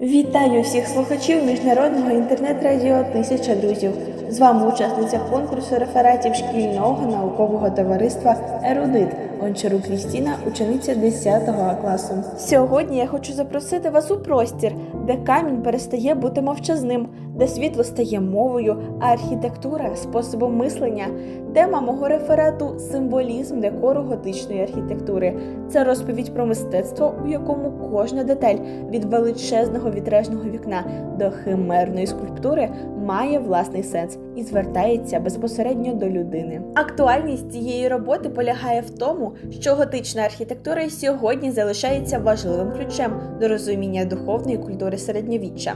Вітаю всіх слухачів міжнародного інтернет-радіо Тисяча друзів. З вами учасниця конкурсу рефератів шкільного наукового товариства Ерудит Гончарук Крістіна, учениця 10 класу. Сьогодні я хочу запросити вас у простір, де камінь перестає бути мовчазним, де світло стає мовою, а архітектура способом мислення. Тема мого реферату символізм декору готичної архітектури. Це розповідь про мистецтво, у якому кожна деталь від величезного вітражного вікна до химерної скульптури має власний сенс і звертається безпосередньо до людини. Актуальність цієї роботи полягає в тому, що готична архітектура сьогодні залишається важливим ключем до розуміння духовної культури середньовіччя.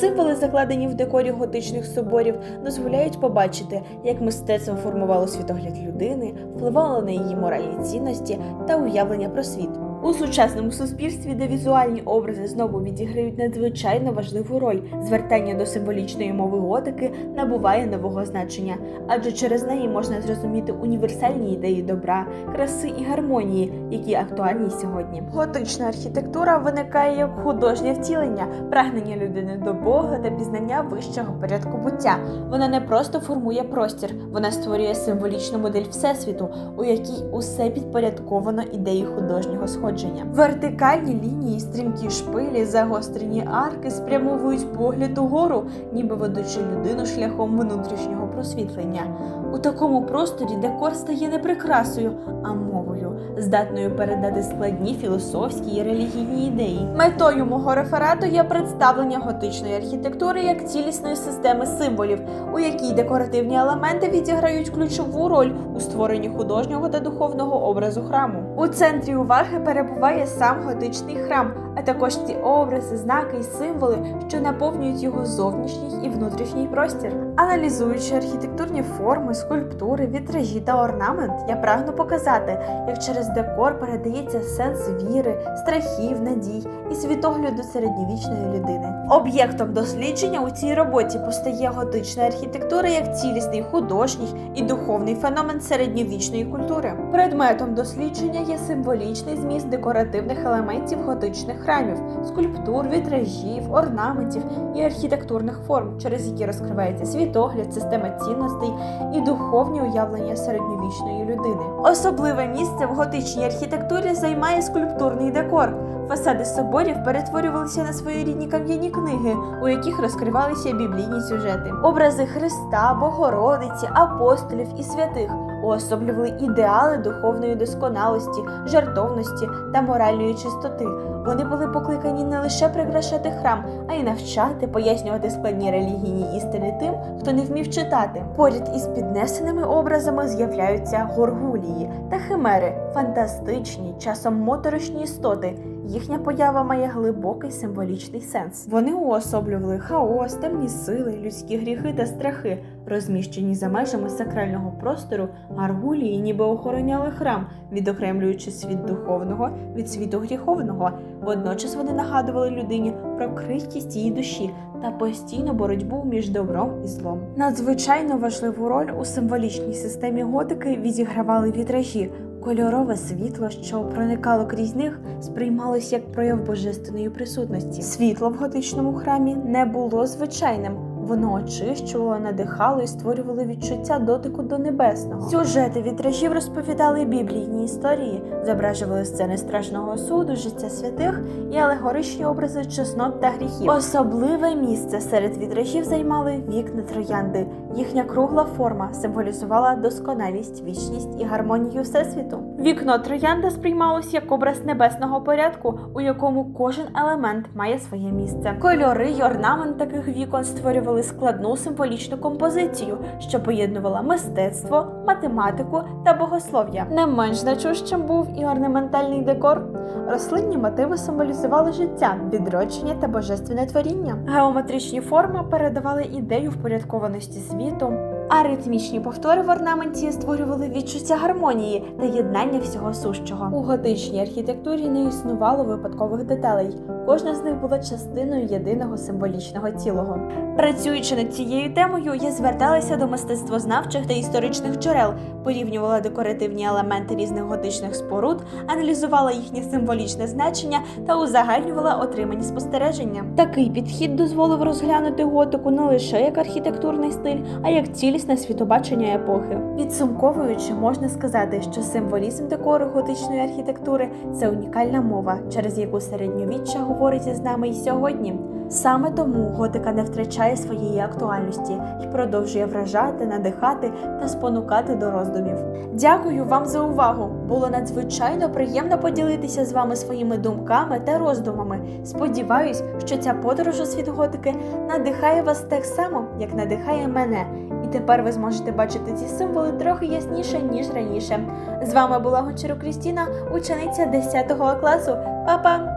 Символи, закладені в декорі готичних соборів, дозволяють побачити, як мистецтво формувало світогляд людини, впливало на її моральні цінності та уявлення про світ. У сучасному суспільстві, де візуальні образи знову відіграють надзвичайно важливу роль, звертання до символічної мови готики набуває нового значення, адже через неї можна зрозуміти універсальні ідеї добра, краси і гармонії, які актуальні сьогодні. Готична архітектура виникає як художнє втілення, прагнення людини до Бога та пізнання вищого порядку буття. Вона не просто формує простір, вона створює символічну модель всесвіту, у якій усе підпорядковано ідеї художнього сходження. Вертикальні лінії, стрімкі шпилі, загострені арки спрямовують погляд угору, ніби ведучи людину шляхом внутрішнього просвітлення. У такому просторі декор стає не прикрасою, а мовою, здатною передати складні філософські і релігійні ідеї. Метою мого реферату є представлення готичної архітектури як цілісної системи символів, у якій декоративні елементи відіграють ключову роль у створенні художнього та духовного образу храму. У центрі уваги перебуває сам готичний храм, а також ті образи, знаки і символи, що наповнюють його зовнішній і внутрішній простір. Аналізуючи архітектурні форми, скульптури, вітражі та орнамент, я прагну показати, як через декор передається сенс віри, страхів, надій і світогляду середньовічної людини. Об'єктом дослідження у цій роботі постає готична архітектура як цілісний художній і духовний феномен середньовічної культури. Предметом дослідження є символічний зміст декоративних елементів готичних храмів, скульптур, вітражів, орнаментів і архітектурних форм, через які розкривається світогляд, система цінностей і духовні уявлення середньовічної людини. Особливе місце в готичній архітектурі займає скульптурний декор. Фасади соборів перетворювалися на своєрідні кам'яні книги, у яких розкривалися біблійні сюжети. Образи Христа, Богородиці, апостолів і святих уособлювали ідеали духовної досконалості, жертовності та моральної чистоти. Вони були покликані не лише прикрашати храм, а й навчати, пояснювати складні релігійні істини тим, хто не вмів читати. Поряд із піднесеними образами з'являються горгулії та химери, фантастичні, часом моторошні істоти. Їхня поява має глибокий символічний сенс. Вони уособлювали хаос, темні сили, людські гріхи та страхи, розміщені за межами сакрального простору, гаргулії ніби охороняли храм, відокремлюючи світ духовного від світу гріховного. Водночас вони нагадували людині про крихкість її душі та постійну боротьбу між добром і злом. Надзвичайно важливу роль у символічній системі готики відігравали вітражі. Кольорове світло, що проникало крізь них, сприймалось як прояв божественної присутності. Світло в готичному храмі не було звичайним. Воно очищувало, надихало і створювало відчуття дотику до небесного. Сюжети вітражів розповідали біблійні історії, зображували сцени страшного суду, життя святих і алегоричні образи чеснот та гріхів. Особливе місце серед вітражів займали вікна троянди. Їхня кругла форма символізувала досконалість, вічність і гармонію всесвіту. Вікно троянда сприймалось як образ небесного порядку, у якому кожен елемент має своє місце. Кольори й орнамент таких вікон створювали складну символічну композицію, що поєднувала мистецтво, математику та богослов'я. Не менш значущим був і орнаментальний декор. Рослинні мотиви символізували життя, відродження та божественне творіння. Геометричні форми передавали ідею впорядкованості світу. А ритмічні повтори в орнаменті створювали відчуття гармонії та єднання всього сущого. У готичній архітектурі не існувало випадкових деталей. Кожна з них була частиною єдиного символічного цілого. Працюючи над цією темою, я зверталася до мистецтвознавчих та історичних джерел, порівнювала декоративні елементи різних готичних споруд, аналізувала їхнє символічне значення та узагальнювала отримані спостереження. Такий підхід дозволив розглянути готику не лише як архітектурний стиль, а як цілісне світобачення епохи. Підсумковуючи, можна сказати, що символізм декору готичної архітектури це унікальна мова, через яку середньовіччя говорить із нами і сьогодні. Саме тому готика не втрачає своєї актуальності і продовжує вражати, надихати та спонукати до роздумів. Дякую вам за увагу! Було надзвичайно приємно поділитися з вами своїми думками та роздумами. Сподіваюсь, що ця подорож у світ готики надихає вас так само, як надихає мене. І тепер ви зможете бачити ці символи трохи ясніше, ніж раніше. З вами була Гончарук Крістіна, учениця 10 класу. Па-па!